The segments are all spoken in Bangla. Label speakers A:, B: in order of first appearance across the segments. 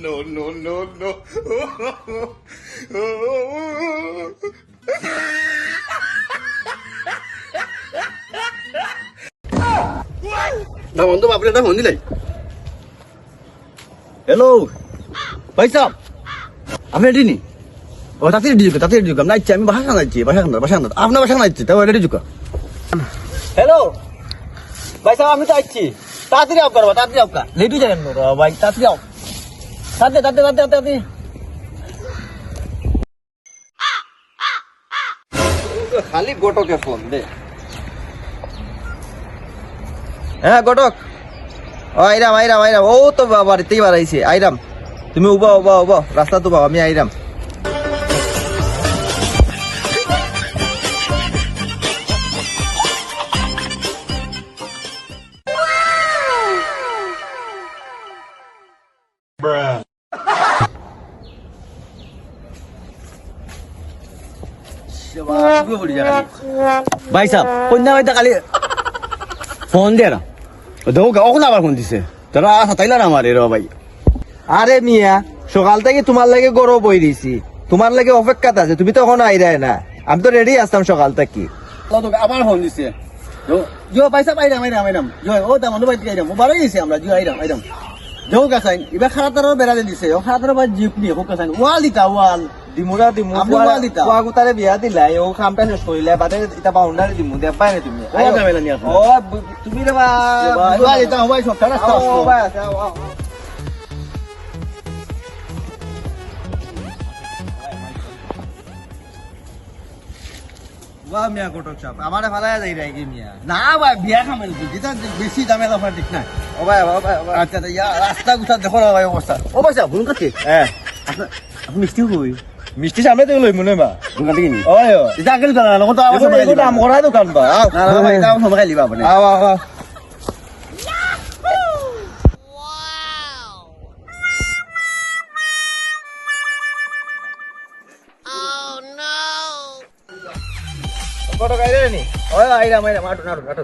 A: No, no, no, no.
B: না বন্ধু বাপরে এটা ফোন দিলাই হ্যালো ভাই সাহেব আপনি রেডি নি ও তাতে রেডি তাতে আমি নাইছি আমি বাসা নাইছি বাসা খান্দার বাসা খান্দার আপনার বাসা নাইছি তাও রেডি যুগ। হ্যালো ভাই সাহেব আমি তো আইছি তাড়াতাড়ি আপ করবা তাড়াতাড়ি আপ লেটু যাবেন ভাই তাড়াতাড়ি আপ তাড়াতাড়ি তাড়াতাড়ি। তাড়াতাড়ি তাড়াতাড়ি খালি গোটকে ফোন দে। হ্যাঁ গটক। ও আইরাম আইরাম আইরাম। ও তো বাড়িতেই বাড়াইছে। আইরাম তুমি উবা উবা উবা রাস্তা তো পাও আমি আইরাম। ভাই সাহেব কন্যা ভাইটা কালি ফোন দে না। দেখো কখন আবার ফোন দিছে। তারা সাতাইলা না আমার এরা ভাই।
C: আরে মিয়া সকাল থেকে তোমার লাগে গরম বই দিছি তোমার লাগে অপেক্ষাত আছে তুমি তো এখন আইরায় না। আমি তো রেডি আসতাম সকাল থেকে।
B: আবার ফোন দিছে। জো ভাই সাহেব আইরাম আইরাম আইরাম। জো ও দাম অনু ভাই আইরাম। ও বারোই গেছি আমরা জো আইরাম আইরাম। জো কাসাইন এবার খারাপ তারও বেড়া দিছে। ও খারাপ তারও জিপ নিয়ে হোক কাসাইন ওয়াল দিতা ওয়াল।
C: দিমুরা দিমু। কুয়া গুতারে বিয়া দিলাই ও কামটা শেষ করিলে বাদে এটা বাউন্ডারি দিমু দেখাই না তুমি।
B: ও ঝামেলা নিয়ে।
C: ও তুমি রে বা
B: ওয়াল দিতা ভাই সব তারা
C: ও, ও, ভাই আছে। বাহ মিয়া কোটক সাহেব আমারে ফালায়া যাই রাই কি মিয়া।
B: না ভাই বিয়া খামেল যেটা বেশি ঝামেলা ফার ঠিক না
C: ও ভাই ও ভাই
B: আচ্ছা আচ্ছা, ইয়া রাস্তা গুছা দেখো না ভাই অবস্থা ও ভাই ভুল করছে
C: হ্যাঁ
B: আপনি মিষ্টি কই
C: মিষ্টি সামনে থেকে লই মনে বা
B: দোকান থেকে নি?
C: ওই ও
B: এটা আগে দোকান না তো আমার
C: এগুলো
B: সবাই
C: এগুলো
B: দাম
C: দাম করা দোকান বা। আও
B: না না ভাই দাম সবাই লিবা আপনি।
C: আও আও আও। কত গাইরে নি? ওই আইরাম আইরাম আটু আটু আটু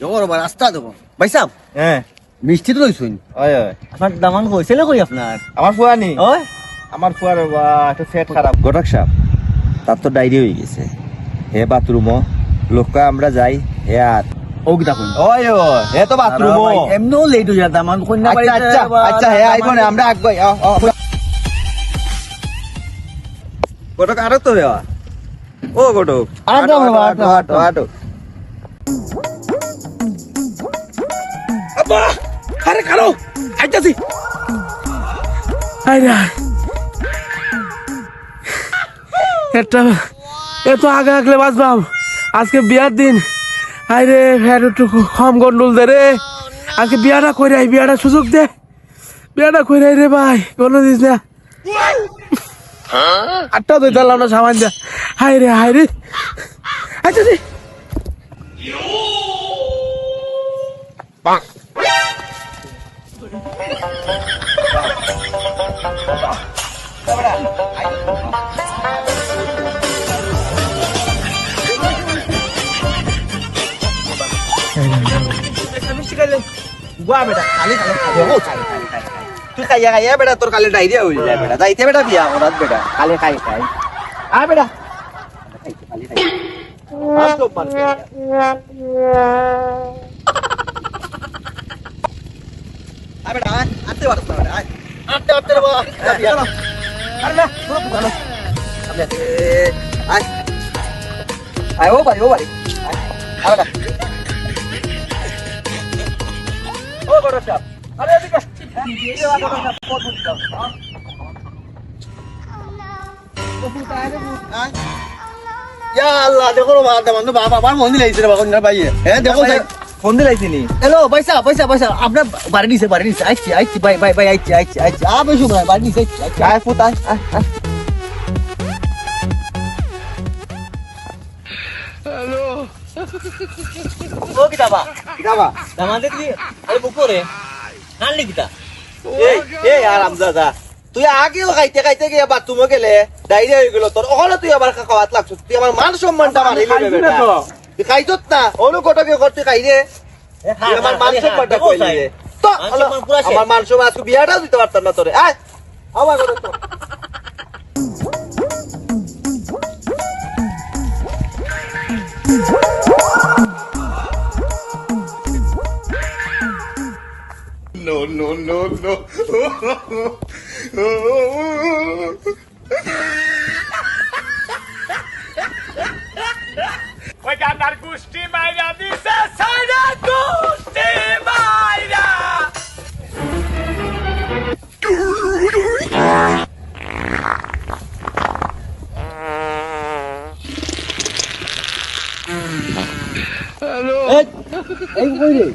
B: জগর বা রাস্তা দেখো ভাই সাহেব
C: হ্যাঁ
B: মিষ্টি তো লইছুন
C: ওই ওই
B: আপনার দামান কইছিল কই আপনার?
C: আমার ফুয়ানি
B: ওই
C: আমার ফুয়ার বা একটু ফেট খারাপ গটক সাপ তার তো ডায়রি হয়ে গেছে। হে বাথরুমও লোক আমরা যাই হে আর
B: ও কি দেখুন
C: ওই ও হে তো বাথরুমও
B: এমনিও লেট হয়ে দামান কন্যা
C: আচ্ছা আচ্ছা আচ্ছা হে আইবো না আমরা আগবাই গটক আরও তো দেওয়া ও
B: আর
C: আটো
B: আর
C: আটো। আটো। আরে খালো আইতাছি।
D: আরে এটা এত আগে আগলে বাঁচবাম। আজকে বিয়ার দিন। আরে ফের একটু কম গন্ডল দে রে। আজকে বিয়াটা করে আই বিয়াটা সুযোগ দে। বিয়াটা করে আই রে ভাই কোনো দিস না। আটটা দুই তালাম না সামান যা। হাই রে হাই রে। আচ্ছা
C: গুয়া বেটা খালি খালি খালি তুই খাইয়া খাইয়া বেটা তোর কালে ডায়রিয়া হয়ে যায় বেটা যাইতে বেটা বিয়া করাত বেটা খালি খাই খাই আ বেটা আ আয়, আনতে না বেটা আয়। আনতে আনতে রে বাবা। আরে না পুরো পুরো। আয় আয় ও বাড়ি ও সাপ আরে হ্যাঁ?
B: ইয়া দেখো বাবা বাবা আমার মন দিলাইছে রে বাবা ভাই হ্যাঁ দেখো ভাই
C: ফোন দিলাইছি নি।
B: হ্যালো পয়সা পয়সা পয়সা। আপনার বাড়ি নিছে বাড়ি নিছে। আইছি আইছি বাই বাই বাই আইছি আইছি আইছি। আ বেশু ভাই বাড়ি নিছে আইছি
C: আয় ফুট আয় আয়
B: ও কিতাবা
C: কিতাবা
B: দামান দেখলি আরে বুকুরে। নালি কিতা?
C: এই এই আরাম দাদা। তুই আগেও খাইতে খাইতে গিয়ে বাথরুমে গেলে ডাইরিয়া হয়ে গেল তোর। ওখানে তুই আবার খাওয়াত লাগছিস তুই আমার মান সম্মানটা মারিলি বেটা।
D: তো।
C: তুই খাইছত না অনু কটকে করতে খাই আমার মান সম্মানটা কইলি। তো। আমার আজকে বিয়াটাও দিতে পারতাম না তোরে। আয় আমার তো।
B: No, no, no, no.
E: ওই গান্ডার গুষ্টি মাইরা দিছে সাইডা গুষ্টি মাইরা।
F: এই এই কই রে?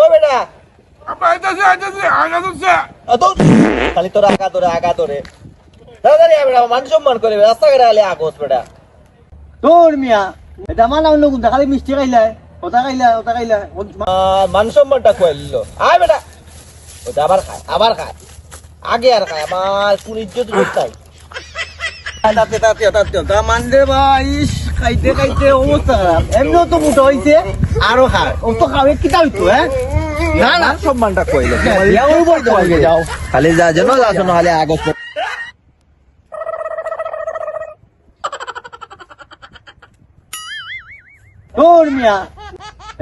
C: ও বেটা।
D: আইতাছে
C: আতো খালি তোর আগা তোরে আগা তোরে বেটা মান সম্মান করে রাস্তাঘাটে আলে আগোস বেটা।
F: তোর মিয়া এটা মানা অন্য কোনটা খালি মিষ্টি খাইলাই ওটা খাইলা ওটা খাইলা
C: মান সম্মানটা কয়ে আয় বেটা। ওটা আবার খায় আবার খায়। আগে আর খায় আমার কোন ইজ্জত নাই।
F: তাতে তাতে তাতে তা মানরে ভাই খাইতে খাইতে অবস্থা খারাপ। এমনিও তো মোটা হইছে আরও খায়। ও তো খাবে কিতা হইতো হ্যাঁ? না না
C: মান সম্মানটা
F: তোমাকে যাও
C: খালি যা যেন যাস নাহলে আগস্ট
F: তোর মিয়া।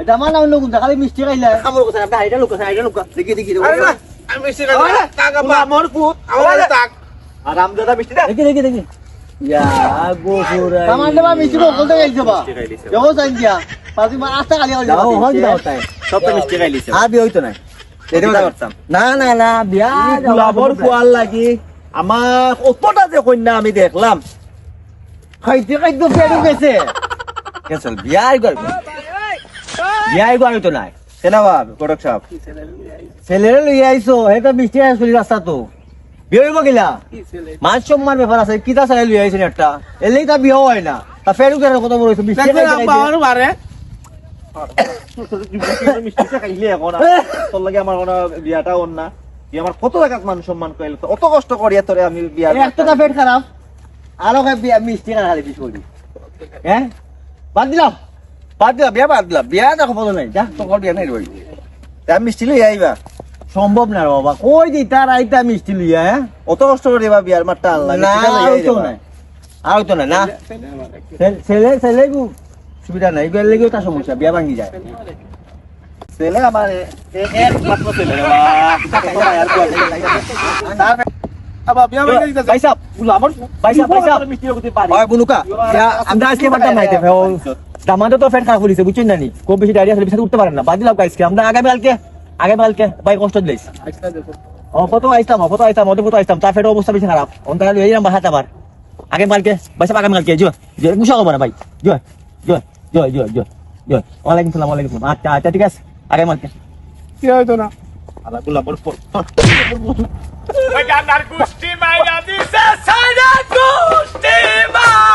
F: এটা মানা অন্য কোনটা খালি মিষ্টি খাইলা। আমার কথা আপনি হাইটা লোক হাইটা লোক। দেখি দেখি
D: আমি মিষ্টি খাই টাকা পা
C: আমার পুত
D: আমার টাক
C: আর আমদাদা মিষ্টি দা।
F: দেখি দেখি দেখি। ইয়া গো পুরা কামান্ডে মিষ্টি বলতে গাইছে বা। দেখো সাইন দিয়া। পাঁচি মা আস্তা খালি হল
C: দাও হল দাও তাই সব তো মিষ্টি খাই
F: আর বিয়ে হইতো না না না না বিয়া
C: গোলাপর পোয়াল লাগি। আমার কতটা যে কন্যা আমি দেখলাম।
F: খাইতে খাইতে ফেরু গেছে। কেসল বিয়াই করবে বিয়াই করে তো নাই।
C: কেনা বাব কটক সাহেব।
F: ছেলেরে লই আইছো এটা মিষ্টি চলি রাস্তা তো। বিয়ে হইব গিলা। মান সম্মান ব্যাপার আছে কিতা ছেলে লই আইছেন একটা? এলেই তা বিয়ে হয় না। তা ফেরু কেন কত বড় হইছে মিষ্টি।
D: আমার মারে
C: মিষ্টিটা খাইলে এখন আর তোর লাগে আমার কোনো বিয়াটা ওর আমার কত টাকা মান সম্মান কইল অত কষ্ট করিয়া তোরে আমি বিয়া
F: একটা পেট খারাপ আরও মিষ্টি খাই খালি বিষ করি হ্যাঁ বাদ দিলাম। বাদ দিলাম বিয়া বাদ দিলাম। বিয়া দেখো বলো নাই যা তোর বিয়া নাই রই
C: আমি মিষ্টি লই আইবা।
F: সম্ভব না রে বাবা কই দি তার আইতা মিষ্টি লইয়া হ্যাঁ?
C: অত কষ্ট করে বা বিয়ার মারটা আনলা
F: না আর তো না না না। ছেলে- ছেলে গু সুবিধা নাই বিয়ার লেগেও তার সমস্যা বিয়া ভাঙি যায়।
C: ছেলে আমার একমাত্র ছেলে বাবা।
F: দামাতে তো ফ্যান খারাপ করেছে বুঝছেন না নি? খুব বেশি ডায়রিয়া হলে বিছানা উঠতে পারেন না। বাদ দিলাম আজকে আমরা আগামী কালকে আগামী কালকে ভাই কষ্ট দিলাইছি ও আইতাম ও কত আইতাম ওদের কত আইতাম তার ফেটের অবস্থা বেশি খারাপ। অন্তর এই নাম বাহাতে আবার। আগামী কালকে ভাই সাহেব জয় জয় গুসা করব না ভাই। জয় জয় জয় জয় জয় জয়। ওয়ালাইকুম সালাম ওয়ালাইকুম আচ্ছা আচ্ছা ঠিক আছে। আগামী কালকে
D: কি হইতো না।
C: আলা গোলাপর পোয়াল।
E: ওই গান্ডার গুষ্টি মাইরা দিছে সাইডা গুষ্টি মাইরা